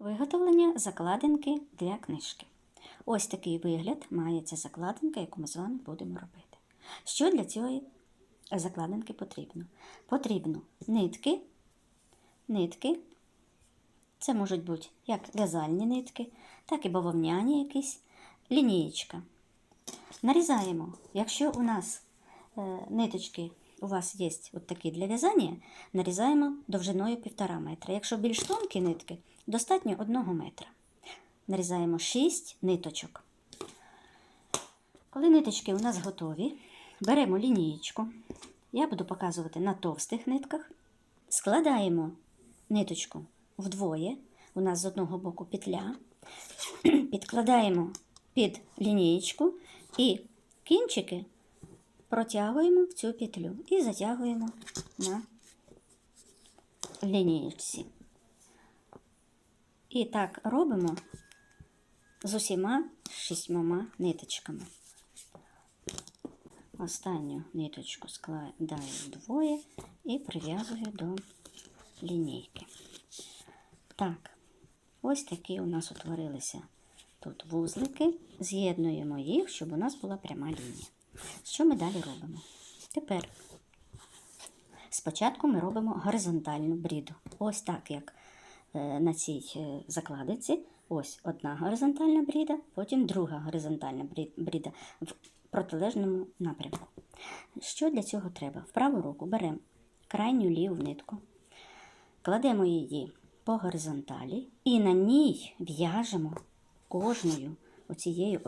Виготовлення закладинки для книжки. Ось такий вигляд має ця закладинка, яку ми з вами будемо робити. Що для цієї закладинки потрібно? Потрібно нитки, нитки. Це можуть бути як в'язальні нитки, так і бавовняні якісь, лінієчка. Нарізаємо, якщо у нас е, ниточки у вас є от такі для в'язання, нарізаємо довжиною 1,5 метра. Якщо більш тонкі нитки, достатньо 1 метра. Нарізаємо 6 ниточок. Коли ниточки у нас готові, беремо лінієчку. Я буду показувати на товстих нитках. Складаємо ниточку вдвоє. У нас з одного боку петля. Підкладаємо під лінієчку і кінчики протягуємо в цю петлю і затягуємо на лінієчці. І так робимо з усіма шістьмома ниточками. Останню ниточку складаю вдвоє і прив'язую до лінійки. Так, ось такі у нас утворилися тут вузлики. З'єднуємо їх, щоб у нас була пряма лінія. Що ми далі робимо? Тепер спочатку ми робимо горизонтальну бріду. Ось так, як на цій е, закладиці. Ось одна горизонтальна бріда, потім друга горизонтальна бріда в протилежному напрямку. Що для цього треба? В праву руку беремо крайню ліву нитку, кладемо її по горизонталі і на ній в'яжемо кожною оцією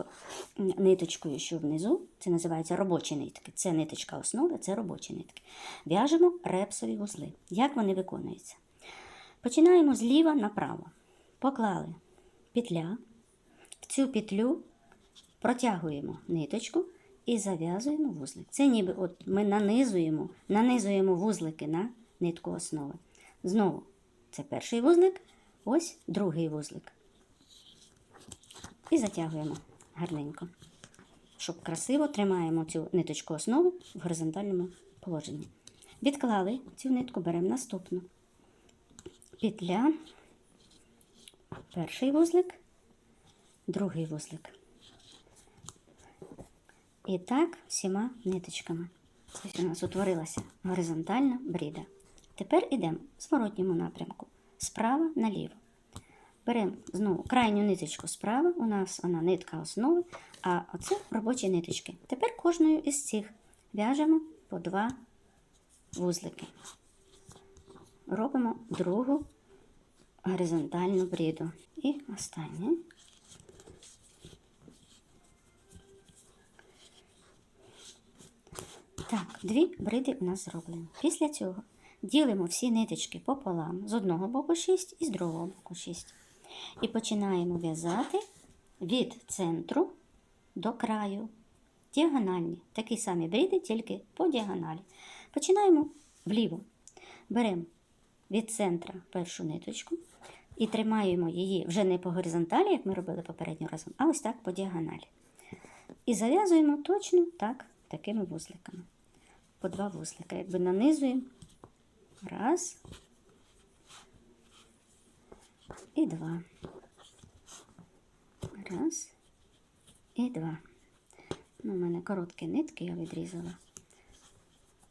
ниточкою, що внизу, це називається робочі нитки. Це ниточка основи, це робочі нитки. В'яжемо репсові вузли. Як вони виконуються? Починаємо зліва направо. Поклали петля, в цю петлю протягуємо ниточку і зав'язуємо вузлик. Це ніби от ми нанизуємо, нанизуємо вузлики на нитку основи. Знову це перший вузлик, ось другий вузлик. І затягуємо гарненько. Щоб красиво тримаємо цю ниточку основи в горизонтальному положенні. Відклали цю нитку, беремо наступну. Петля, перший вузлик, другий вузлик. І так всіма ниточками. Ось у нас утворилася горизонтальна бріда. Тепер йдемо в зворотньому напрямку. Справа наліво. Беремо знову крайню ниточку справа. У нас вона нитка основи, а оце робочі ниточки. Тепер кожною із цих в'яжемо по два вузлики. Робимо другу горизонтальну бріду. І останнє. Так, дві бриди у нас зроблені. Після цього ділимо всі ниточки пополам. З одного боку 6 і з другого боку 6. І починаємо в'язати від центру до краю. Діагональні. Такі самі бриди, тільки по діагоналі. Починаємо вліво. Беремо від центра першу ниточку і тримаємо її вже не по горизонталі, як ми робили попередньо разом, а ось так по діагоналі. І зав'язуємо точно так, такими вузликами. По два вузлика. Якби нанизуємо. Раз. І два. Раз. І два. Ну, у мене короткі нитки я відрізала.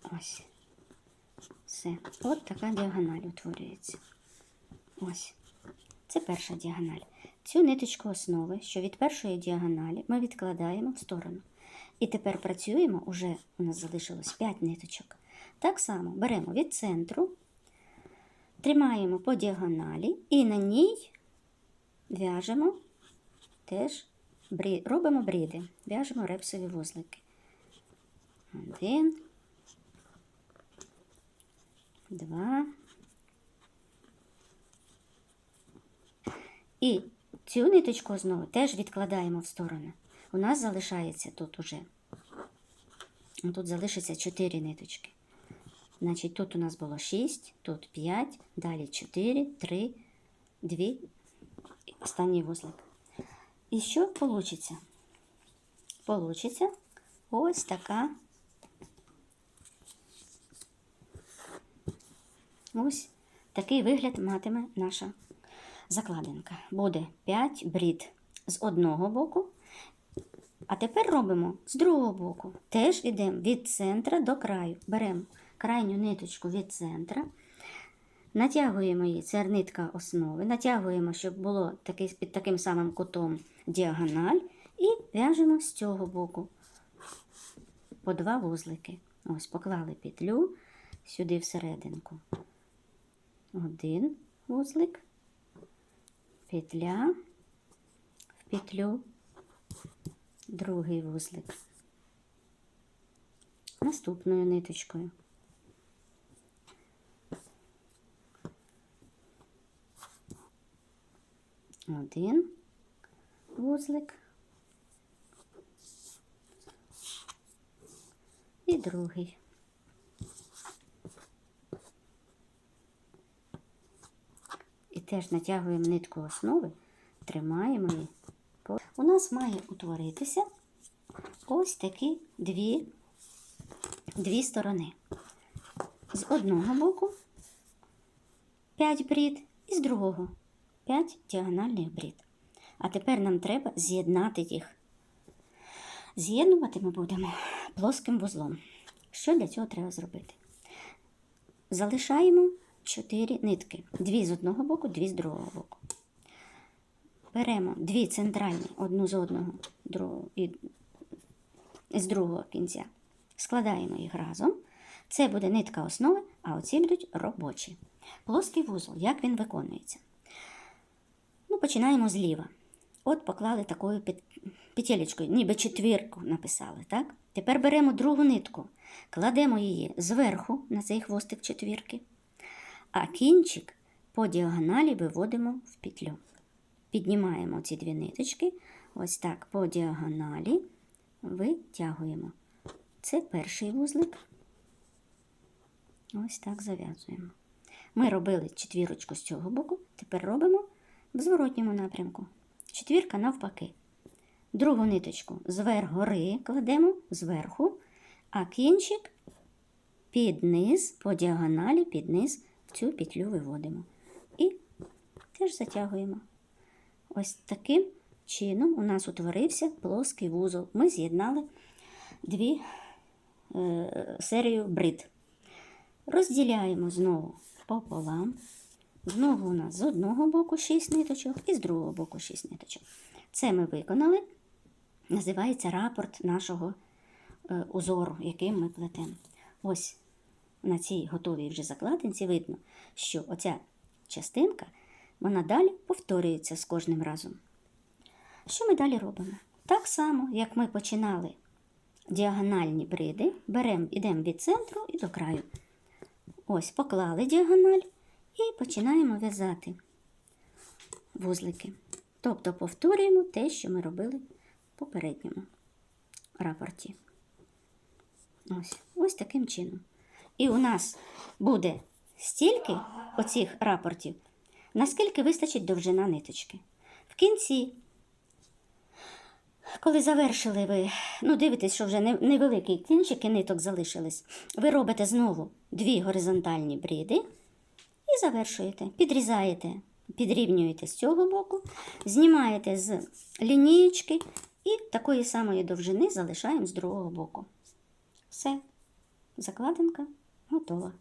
Ось. Все. От така діагональ утворюється. Ось. Це перша діагональ. Цю ниточку основи, що від першої діагоналі, ми відкладаємо в сторону. І тепер працюємо, уже у нас залишилось 5 ниточок. Так само беремо від центру, тримаємо по діагоналі і на ній в'яжемо теж брі... робимо бріди, в'яжемо репсові вузлики. Один, два. І цю ниточку знову теж відкладаємо в сторону. У нас залишається тут уже. Тут залишиться 4 ниточки. Значить, тут у нас було 6, тут 5, далі 4, 3, 2, і останній вузлик. І що получиться? Получиться ось така. Ось такий вигляд матиме наша закладинка. Буде 5 брід з одного боку. А тепер робимо з другого боку. Теж йдемо від центра до краю. Беремо крайню ниточку від центра, натягуємо її, це нитка основи, натягуємо, щоб було такий, під таким самим кутом діагональ, і в'яжемо з цього боку по два вузлики. Ось, поклали петлю сюди всерединку. Один вузлик, петля в петлю, другий вузлик. Наступною ниточкою. Один вузлик і другий. І теж натягуємо нитку основи, тримаємо її. У нас має утворитися ось такі дві, дві сторони. З одного боку 5 брід і з другого 5 діагональних брід. А тепер нам треба з'єднати їх. З'єднувати ми будемо плоским вузлом. Що для цього треба зробити? Залишаємо 4 нитки. Дві з одного боку, дві з другого боку. Беремо дві центральні, одну з одного другого, і з другого кінця. Складаємо їх разом. Це буде нитка основи, а оці будуть робочі. Плоский вузол, як він виконується? Ну, починаємо зліва. От поклали такою пет- петелечкою, ніби четвірку написали, так? Тепер беремо другу нитку, кладемо її зверху на цей хвостик четвірки, а кінчик по діагоналі виводимо в петлю. Піднімаємо ці дві ниточки, ось так по діагоналі витягуємо. Це перший вузлик. Ось так зав'язуємо. Ми робили четвірочку з цього боку, тепер робимо в зворотньому напрямку. Четвірка навпаки. Другу ниточку зверх гори кладемо зверху, а кінчик під низ, по діагоналі під низ цю петлю виводимо. І теж затягуємо. Ось таким чином у нас утворився плоский вузол. Ми з'єднали дві е, серію брид. Розділяємо знову пополам. Знову у нас з одного боку 6 ниточок і з другого боку 6 ниточок. Це ми виконали. Називається рапорт нашого е, узору, яким ми плетемо. Ось на цій готовій вже закладинці видно, що оця частинка вона далі повторюється з кожним разом. Що ми далі робимо? Так само, як ми починали діагональні бриди, беремо, йдемо від центру і до краю. Ось поклали діагональ і починаємо в'язати вузлики. Тобто повторюємо те, що ми робили в попередньому рапорті. Ось, ось таким чином. І у нас буде стільки оцих рапортів, наскільки вистачить довжина ниточки. В кінці, коли завершили ви, ну дивитесь, що вже не- невеликі кінчики ниток залишились, ви робите знову дві горизонтальні бріди і завершуєте. Підрізаєте, підрівнюєте з цього боку, знімаєте з лінієчки і такої самої довжини залишаємо з другого боку. Все, закладинка готова.